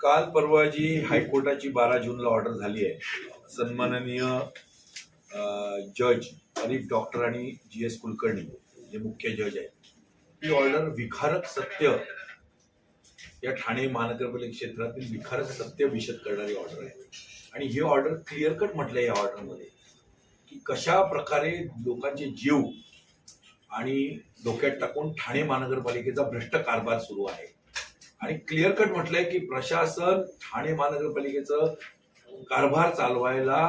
काल परवा जी हायकोर्टाची बारा जूनला ऑर्डर झाली आहे सन्माननीय जज अरिफ डॉक्टर आणि जी एस कुलकर्णी जे मुख्य जज आहेत. ती ऑर्डर विखारक सत्य या ठाणे महानगरपालिका क्षेत्रातील विखारक सत्य विशद करणारी ऑर्डर आहे. आणि ही ऑर्डर क्लिअर कट म्हटलंय या ऑर्डरमध्ये की कशा प्रकारे लोकांचे जीव आणि डोक्यात टाकून ठाणे महानगरपालिकेचा भ्रष्ट कारभार सुरू आहे. आणि क्लिअर कट म्हटलंय की प्रशासन ठाणे महानगरपालिकेचं कारभार चालवायला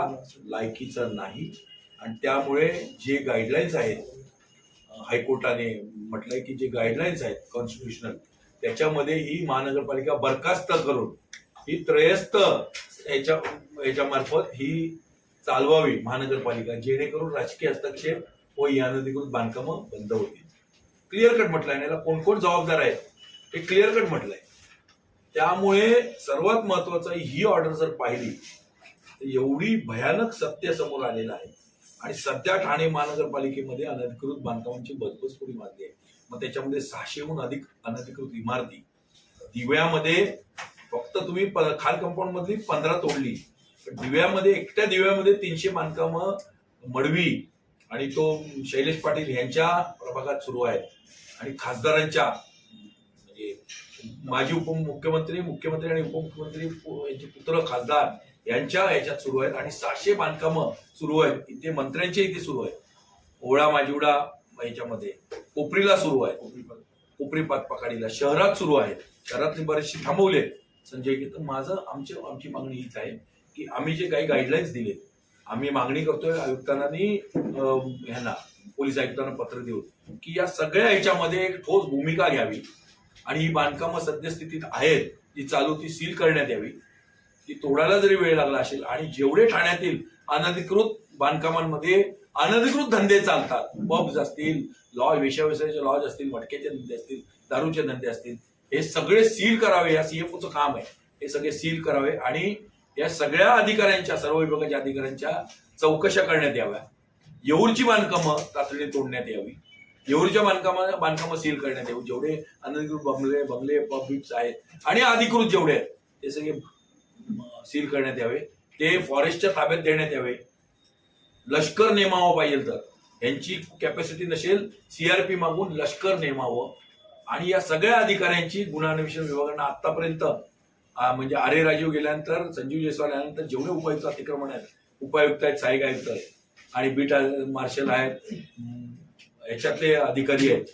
लायकीचं नाही. आणि त्यामुळे जे गाईडलाईन्स आहेत हायकोर्टाने म्हटलंय की जे गाईडलाईन्स आहेत कॉन्स्टिट्युशनल त्याच्यामध्ये ही महानगरपालिका बरखास्त करून ही त्रयस्थ याच्या याच्यामार्फत ही चालवावी महानगरपालिका जेणेकरून राजकीय हस्तक्षेप व ही अनधिकृत बांधकामं बंद होतील. क्लिअर कट म्हटलंय याला कोण कोण जबाबदार आहेत? हे क्लिअर कट म्हटलंय. त्यामुळे सर्वात महत्वाचं ही ऑर्डर जर पाहिली तर एवढी भयानक सत्य समोर आलेलं आहे. आणि सध्या ठाणे महानगरपालिकेमध्ये अनधिकृत बांधकामांची बदबस पुढी मारली आहे. मग त्याच्यामध्ये सहाशेहून अधिक अनधिकृत इमारती. दिव्यामध्ये फक्त तुम्ही प- खाल कंपाऊंड मधली पंधरा तोडली. दिव्यामध्ये एकट्या दिव्यामध्ये तीनशे बांधकामं मडवी आणि तो शैलेश पाटील यांच्या प्रभागात सुरू आहेत. आणि खासदारांच्या माजी उपमुख्यमंत्री मुख्यमंत्री आणि उपमुख्यमंत्री यांचे पुत्र खासदार यांच्या याच्यात सुरू आहेत आणि सहाशे बांधकामं सुरू आहेत. इथे मंत्र्यांचे इथे सुरू आहेत. ओळा माजिवडा याच्यामध्ये. कोपरीला सुरू आहे कोपरी पाकपाकाडीला शहरात सुरू आहे शहरातले बरेचसे थांबवले. संजय की माझं आमची आमची मागणी हीच आहे की आम्ही जे काही गाईडलाईन्स दिले आम्ही मागणी करतोय आयुक्तांना ह्यांना पोलीस आयुक्तांना पत्र देऊन की या सगळ्या ह्याच्यामध्ये एक ठोस भूमिका घ्यावी. आणि ही बांधकामं सद्यस्थितीत आहेत ती चालू ती सील करण्यात यावी. ती तोडायला जरी वेळ लागला असेल आणि जेवढे ठाण्यातील अनधिकृत बांधकामांमध्ये अनधिकृत धंदे चालतात पब्स असतील लॉज वेशाव्यवसायाचे लॉज असतील मटक्याचे धंदे असतील दारूचे धंदे असतील हे सगळे सील करावे या सीएफओचं काम आहे. हे सगळे सील करावे आणि या सगळ्या अधिकाऱ्यांच्या सर्व विभागाच्या अधिकाऱ्यांच्या चौकशा करण्यात याव्या. येऊरची बांधकामं तातडीने तोडण्यात यावी. येऊरच्या बांधकामा बांधकामं सील करण्यात येऊ जेवढे अनधिकृत बंगले बंगले पब आहेत आणि अधिकृत जेवढे आहेत ते सगळे सील करण्यात यावे. ते फॉरेस्टच्या ताब्यात देण्यात यावे. लष्कर नेमावं पाहिजे तर. यांची कॅपॅसिटी नसेल सीआरपी मागून लष्कर नेमावं. आणि या सगळ्या अधिकाऱ्यांची गुन्हान्वेषण विभागानं आतापर्यंत म्हणजे आरे राजीव गेल्यानंतर संजीव जयस्वाल यानंतर जेवढे उपायुक्त अतिक्रमण आहेत उपायुक्त आहेत सहाय्यक आयुक्त आहेत आणि बीट मार्शल आहेत याच्यातले अधिकारी आहेत.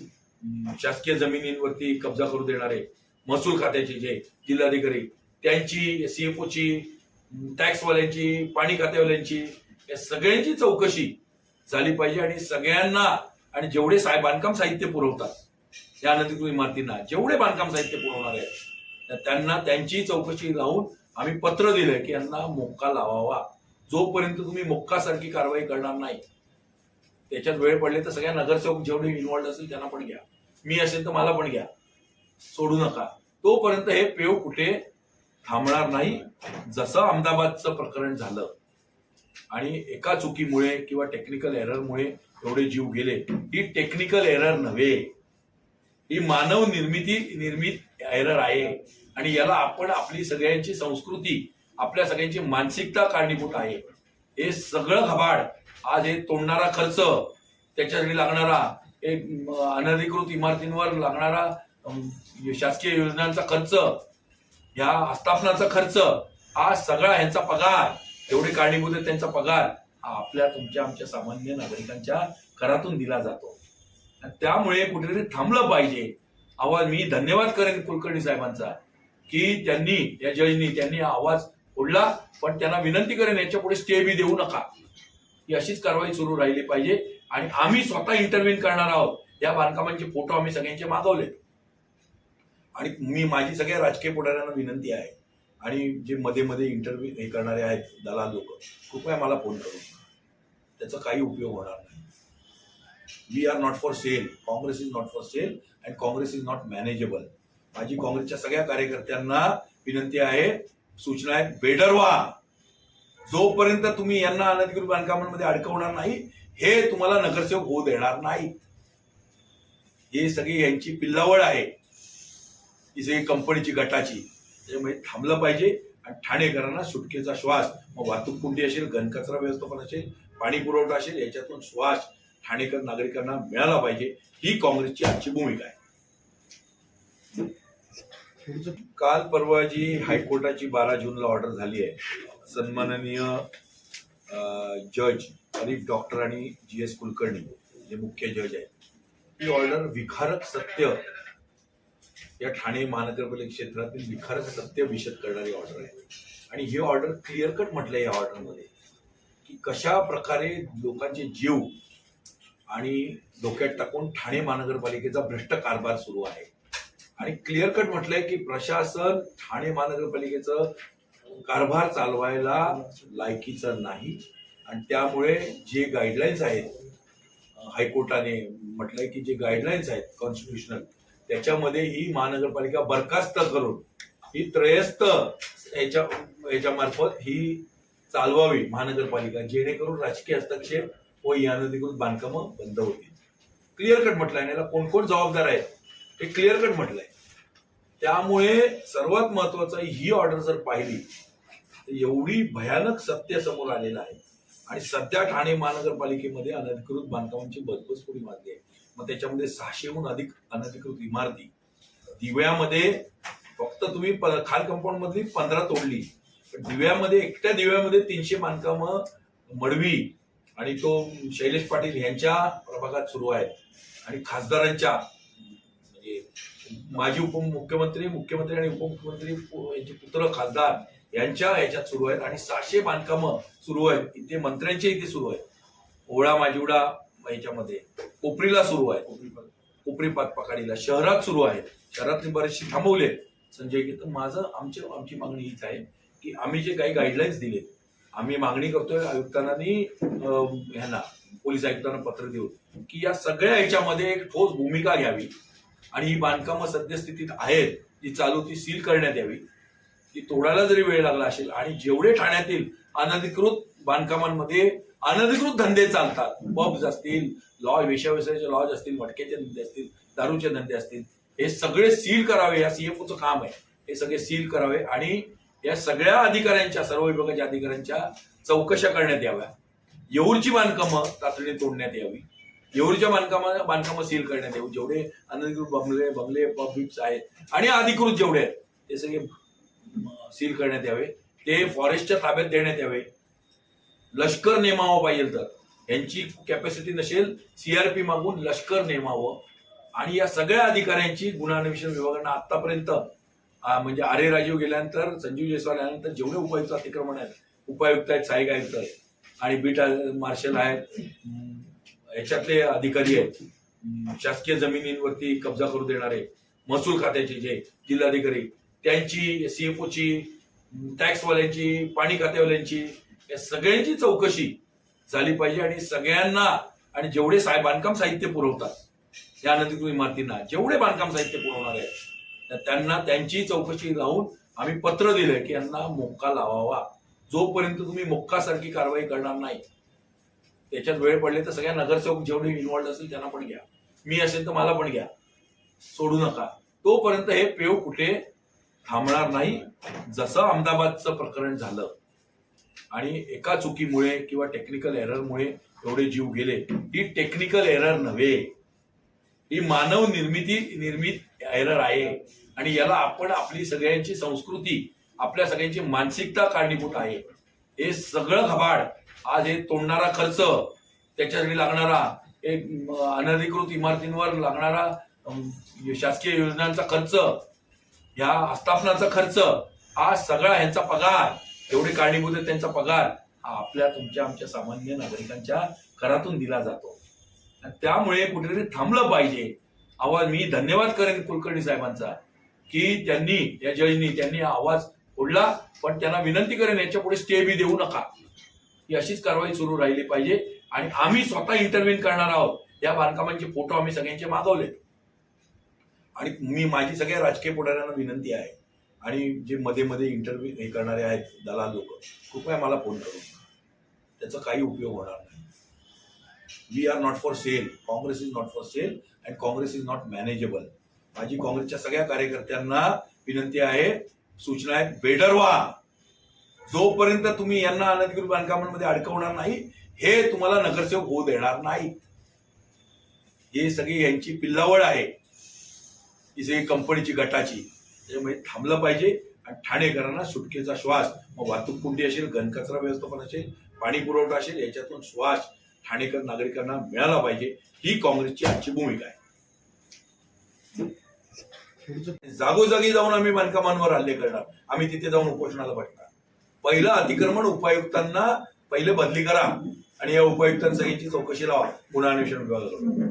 शासकीय जमिनींवरती कब्जा करू देणारे महसूल खात्याचे जे जिल्हाधिकारी त्यांची सीएफओची टॅक्सवाल्यांची पाणी खात्यावाल्यांची या सगळ्यांची चौकशी झाली पाहिजे आणि सगळ्यांना आणि जेवढे साहेब बांधकाम साहित्य पुरवतात या अनधिकृत इमारतींना जेवढे बांधकाम साहित्य पुरवणार आहेत त्यांना त्यांची चौकशी लावून आम्ही पत्र दिलं की यांना मोक्का लावावा. जोपर्यंत तुम्ही मोक्कासारखी कारवाई करणार नाही त्याच्यात वेळ पडले तर सगळ्या नगरसेवक जेवढे इन्व्हॉल्ड असेल त्यांना पण घ्या. मी असेल तर मला पण घ्या. सोडू नका. तोपर्यंत हे पेव कुठे थांबणार नाही. जसं अहमदाबादचं प्रकरण झालं आणि एका चुकीमुळे किंवा टेक्निकल एररमुळे एवढे जीव गेले ही टेक्निकल एरर नव्हे. ही मानव निर्मिती निर्मित एरर आहे. आणि याला आपण आपली सगळ्यांची संस्कृती आपल्या सगळ्यांची मानसिकता कारणीभूत आहे. हे सगळं घबाड. आज हे तोडणारा खर्च त्याच्यासाठी लागणारा एक अनधिकृत इमारतींवर लागणारा शासकीय योजनांचा खर्च या आस्थापनाचा खर्च हा सगळा ह्यांचा पगार एवढे कारणीभूत आहेत त्यांचा पगार हा आपल्या तुमच्या आमच्या सामान्य नागरिकांच्या करातून दिला जातो. आणि त्यामुळे कुठेतरी थांबलं पाहिजे. आवाज मी धन्यवाद करेन कुलकर्णी साहेबांचा की त्यांनी या जजनी त्यांनी आवाज फोडला पण त्यांना विनंती करेन याच्यापुढे स्टे बी देऊ नका. ही अशीच कारवाई सुरू राहिली पाहिजे. आणि आम्ही स्वतः इंटरव्हिन करणार आहोत. या बांधकामांचे फोटो आम्ही सगळ्यांचे मागवले आणि मी माझी सगळ्या राजकीय पुढाऱ्यांना विनंती आहे. आणि जे मध्ये मध्ये इंटरव्ह्यू हे करणारे आहेत दलाल लोक कृपया मला फोन करू त्याचा काही उपयोग होणार नाही. We are not for sale Congress is not for sale and Congress is not manageable माझी काँग्रेसच्या सगळ्या कार्यकर्त्यांना विनंती आहे सूचना आहे बेडर व्हा जोपर्यंत तुम्ही यांना अनधिकृत बांधकामांमध्ये अडकवणार नाही हे तुम्हाला नगरसेवक होऊ देणार नाही हे सगळी यांची पिल्लावळ आहे. ही सगळी कंपनीची गटाची. त्याच्यामुळे थांबलं पाहिजे आणि ठाणेकरांना सुटकेचा श्वास. मग वाहतूक कुंडी असेल घनकचरा व्यवस्थापन असेल पाणी पुरवठा असेल याच्यातून श्वास ठाणेकर नागरिकांना मिळाला पाहिजे. ही काँग्रेसची आजची भूमिका आहे. काल परवा जी हायकोर्टाची बारा जूनला ऑर्डर झाली आहे सन्माननीय जज अरिफ डॉक्टर आणि जी एस कुलकर्णी जे मुख्य जज आहेत. ही ऑर्डर विखारक सत्य या ठाणे महानगरपालिका क्षेत्रातील विखारक सत्य विशद करणारी ऑर्डर आहे. आणि ही ऑर्डर क्लिअर कट म्हटलंय या ऑर्डरमध्ये की कशा प्रकारे लोकांचे जीव आणि डोक्यात टाकून ठाणे महानगरपालिकेचा भ्रष्ट कारभार सुरू आहे. आणि क्लिअर कट म्हटलंय की प्रशासन ठाणे महानगरपालिकेचं कारभार चालवायला लायकीचं नाही आणि त्यामुळे जे गाईडलाईन्स आहेत हायकोर्टाने म्हटलंय की जे गाईडलाईन्स आहेत कॉन्स्टिट्युशनल त्याच्यामध्ये ही महानगरपालिका बरखास्त करून ही त्रयस्थ याच्या याच्यामार्फत ही चालवावी महानगरपालिका जेणेकरून राजकीय हस्तक्षेप व यानधिकृत बांधकामं बंद होतील. क्लिअर कट म्हटलंय याला कोण कोण जबाबदार आहेत हे क्लिअर कट म्हटलंय. त्यामुळे सर्वात महत्वाचं ही ऑर्डर जर पाहिली एवढी भयानक सत्य समोर आलेलं आहे. आणि सध्या ठाणे महानगरपालिकेमध्ये अनधिकृत बांधकामांची बदबस पुढे मारली आहे. मग त्याच्यामध्ये सहाशेहून अधिक अनधिकृत इमारती. दिव्यामध्ये फक्त तुम्ही खाल कंपाऊंड मधली पंधरा तोडली. दिव्यामध्ये एकट्या दिव्यामध्ये तीनशे बांधकामं मडवी आणि तो शैलेश पाटील यांच्या प्रभागात सुरू आहेत. आणि खासदारांच्या म्हणजे माजी उपमुख्यमंत्री मुख्यमंत्री आणि उपमुख्यमंत्री यांचे पुत्र खासदार यांच्या याच्यात सुरू आहेत आणि सहाशे बांधकामं सुरू आहेत. इथे मंत्र्यांचे इथे सुरू आहेत. ओळा माजिवडा याच्यामध्ये. कोपरीला सुरू आहे. कोपरी पातपाकाडीला शहरात सुरू आहे. शहरातली बरेचसे थांबवले. संजय की तर माझं आमची आमची मागणी हीच आहे की आम्ही जे काही गाईडलाईन्स दिले आम्ही मागणी करतोय आयुक्तांना ह्यांना पोलीस आयुक्तांना पत्र देऊन की या सगळ्या ह्याच्यामध्ये एक ठोस भूमिका घ्यावी. आणि ही बांधकामं सद्यस्थितीत आहेत जी चालू ती सील करण्यात यावी. ती तोडायला जरी वेळ लागला असेल आणि जेवढे ठाण्यातील अनधिकृत बांधकामांमध्ये अनधिकृत धंदे चालतात पब्स असतील लॉ वेश्याव्यवसायाचे लॉज असतील मटक्याचे धंदे असतील दारूचे धंदे असतील हे सगळे सील करावे या सीएफओचं काम आहे. हे सगळे सील करावे आणि या सगळ्या अधिकाऱ्यांच्या सर्व विभागाच्या अधिकाऱ्यांच्या चौकशा करण्यात याव्या. येऊरची बांधकामं तातडीने तोडण्यात यावी. येऊरच्या बांधकामा बांधकामं सील करण्यात यावी. जेवढे अनधिकृत बंगले बंगले पब्स आहेत आणि अधिकृत जेवढे आहेत ते सगळे सील करण्यात यावे. ते फॉरेस्टच्या ताब्यात देण्यात यावे. लष्कर नेमावं पाहिजे तर. यांची कॅपॅसिटी नसेल सीआरपी मागून लष्कर नेमावं. आणि या सगळ्या अधिकाऱ्यांची गुन्हा अन्वेषण विभागानं आतापर्यंत म्हणजे आरे राजीव गेल्यानंतर संजीव जयस्वाल यानंतर जेवढे उपायुक्त अतिक्रमण आहेत उपायुक्त आहेत सहाय्यक आयुक्त आहेत आणि बीट मार्शल आहेत याच्यातले अधिकारी आहेत शासकीय जमिनींवरती कब्जा करू देणारे महसूल खात्याचे जे जिल्हाधिकारी त्यांची सीएफओची टॅक्सवाल्यांची पाणी खात्यावाल्यांची या सगळ्यांची चौकशी झाली पाहिजे आणि सगळ्यांना आणि जेवढे साहेब बांधकाम साहित्य पुरवतात या अनधिकृत इमारतींना जेवढे बांधकाम साहित्य पुरवणार आहेत तर त्यांना त्यांची चौकशी लावून आम्ही पत्र दिलंय की यांना मोक्का लावावा. जोपर्यंत तुम्ही मोक्कासारखी कारवाई करणार नाही त्याच्यात वेळ पडले तर सगळ्या नगरसेवक जेवढे इन्व्हॉल्ड असेल त्यांना पण घ्या. मी असेल तर मला पण घ्या. सोडू नका. तोपर्यंत हे पेव कुठे थांबणार नाही जसं अहमदाबादचं प्रकरण झालं. आणि एका चुकीमुळे किंवा टेक्निकल एररमुळे एवढे जीव गेले. ही टेक्निकल एरर नव्हे. ही मानव निर्मिती निर्मित एरर आहे. आणि याला आपण आपली सगळ्यांची संस्कृती आपल्या सगळ्यांची मानसिकता कारणीभूत आहे. हे सगळं खबाड आज हे तोडणारा खर्च त्याच्यासाठी लागणारा एक अनधिकृत इमारतींवर लागणारा शासकीय योजनांचा खर्च ह्या आस्थापनाचा खर्च हा सगळा ह्यांचा पगार एवढे कारणीभूत आहेत त्यांचा पगार हा आपल्या तुमच्या आमच्या सामान्य नागरिकांच्या घरातून दिला जातो. आणि त्यामुळे कुठेतरी थांबलं पाहिजे. आवाज मी धन्यवाद करेन कुलकर्णी साहेबांचा की त्यांनी या जजनी त्यांनी आवाज ओढला पण त्यांना विनंती करेन याच्यापुढे स्टे बी देऊ नका. ही अशीच कारवाई सुरू राहिली पाहिजे. आणि आम्ही स्वतः इंटरव्ह्यून करणार आहोत. या बांधकामांचे फोटो आम्ही सगळ्यांचे मागवले आणि मी माझी सगळ्या राजकीय पुढाऱ्यांना विनंती आहे. आणि जे मध्ये मध्ये इंटरव्ह्यू हे करणारे आहेत दलाल लोक कृपया मला फोन करून त्याचा काही उपयोग होणार नाही. We are not for sale Congress is not for sale and Congress is not manageable माझी काँग्रेसच्या सगळ्या कार्यकर्त्यांना विनंती आहे सूचना आहे बेडर व्हा जोपर्यंत तुम्ही यांना अनधिकृत बांधकामांमध्ये अडकवणार नाही हे तुम्हाला नगरसेवक होऊ देणार नाही हे सगळी यांची पिल्लावळ आहे. ही सगळी कंपनीची गटाची त्याच्यामुळे थांबलं पाहिजे आणि ठाणेकरांना सुटकेचा श्वास मग वाहतूक कुंडी असेल घनकचरा व्यवस्थापन असेल पाणी पुरवठा असेल याच्यातून श्वास ठाणेकर नागरिकांना मिळाला पाहिजे. ही काँग्रेसची आजची भूमिका आहे. जागोजागी जाऊन आम्ही बांधकामांवर हल्ले करणार. आम्ही तिथे जाऊन उपोषणाला बसणार. पहिलं अतिक्रमण उपायुक्तांना पहिले बदली करा आणि या उपायुक्तांना चौकशी लावा. पुन्हा अन्वेषण विभागाकडून.